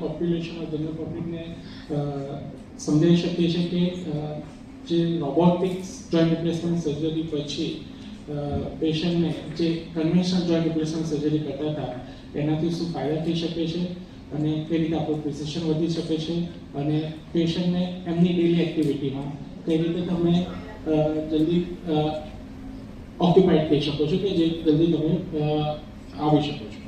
Population general પબ્લિકને સમજાવી શકીએ છીએ કે જે રોબોટિક્સ જોઈન્ટ રિપ્લેસમેન્ટ સર્જરી પછી પેશન્ટને જે કન્વેન્શનલ જોઈન્ટ રિપ્લેસમેન્ટ સર્જરી કરતા હતા, એનાથી શું ફાયદા થઈ શકે છે અને કઈ રીતે આપણું પ્રિસિશન વધી શકે છે અને પેશન્ટને એમની ડેલી એક્ટિવિટીમાં કઈ રીતે તમે જલ્દી ઓક્યુપાઈડ થઈ શકો છો કે જે જલ્દી તમે આવી શકો છો.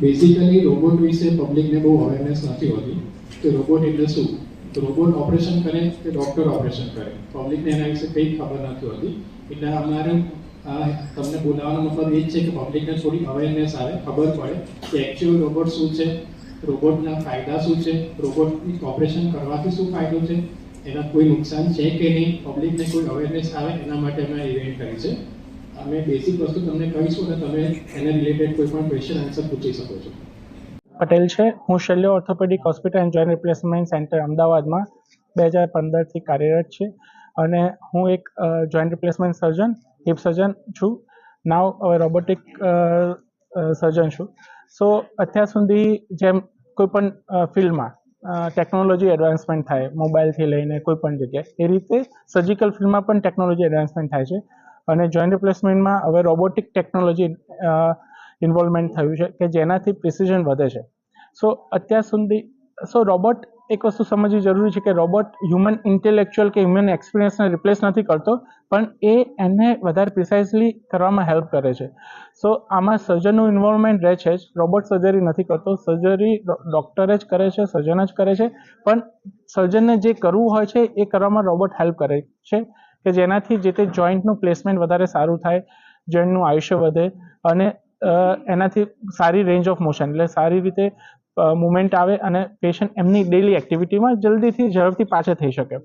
બેઝિકલી રોબોટ વિશે પબ્લિકને બહુ અવેરનેસ નથી હોતી. કે રોબોટ એટલે શું? તો રોબોટ ઓપરેશન કરે કે ડૉક્ટર ઓપરેશન કરે? પબ્લિકને એના વિશે કંઈ ખબર નથી હોતી. એટલે અમારે, આ તમને બોલાવવાનો મતલબ એ જ છે કે પબ્લિકને થોડી અવેરનેસ આવે, ખબર પડે કે એકચ્યુઅલ રોબોટ શું છે રોબોટના ફાયદા શું છે રોબોટની ઓપરેશન કરવાથી શું ફાયદો છે, એના કોઈ નુકસાન છે કે નહીં પબ્લિકને કોઈ અવેરનેસ આવે, એના માટે અમે ઇવેન્ટ કરી છે. અમે બેસિક વસ્તુ તમને કહીશું અને તમે એને રિલેટેડ કોઈ પણ ક્વેશ્ચન આન્સર પૂછી શકો છો. પટેલ છે. હું Shalya orthopaedic hospital and joint replacement centre અમદાવાદમાં બે હજાર પંદરથી કાર્યરત છે અને હું એક joint replacement surgeon hip surgeon છું. નાવ હવે રોબોટિક સર્જન છું. સો અત્યાર સુધી જેમ કોઈ પણ ફિલ્ડમાં ટેકનોલોજી એડવાન્સમેન્ટ થાય મોબાઈલથી લઈને કોઈ પણ જગ્યાએ, એ રીતે સર્જિકલ ફિલ્ડમાં પણ ટેકનોલોજી એડવાન્સમેન્ટ થાય છે. અને જોઈન્ટ રિપ્લેસમેન્ટમાં હવે રોબોટિક ટેકનોલોજી ઇન્વોલ્વમેન્ટ થયું છે કે જેનાથી પ્રિસિઝન વધે છે. સો અત્યાર સુધી સો રોબોટ એક વસ્તુ સમજવી જરૂરી છે કે રોબોટ હ્યુમન ઇન્ટેલેક્ચ્યુઅલ કે હ્યુમન એક્સપિરિયન્સને રિપ્લેસ નથી કરતો, પણ એ એને વધારે પ્રિસાઇઝલી કરવામાં હેલ્પ કરે છે. સો આમાં સર્જનનું ઇન્વોલ્વમેન્ટ રહે છે જ. રોબોટ સર્જરી નથી કરતો. સર્જરી ડૉક્ટર જ કરે છે સર્જન જ કરે છે. પણ સર્જનને જે કરવું હોય છે, એ કરવામાં રોબોટ હેલ્પ કરે છે. કે જેનાથી જે તે જોઈન્ટનું પ્લેસમેન્ટ વધારે સારું થાય, જોઈન્ટનું આયુષ્ય વધે અને એનાથી સારી રેન્જ ઓફ મોશન, એટલે સારી રીતે મુવમેન્ટ આવે અને પેશન્ટ એમની ડેલી એક્ટિવિટીમાં જલ્દીથી ઝડપથી પાછા થઈ શકે.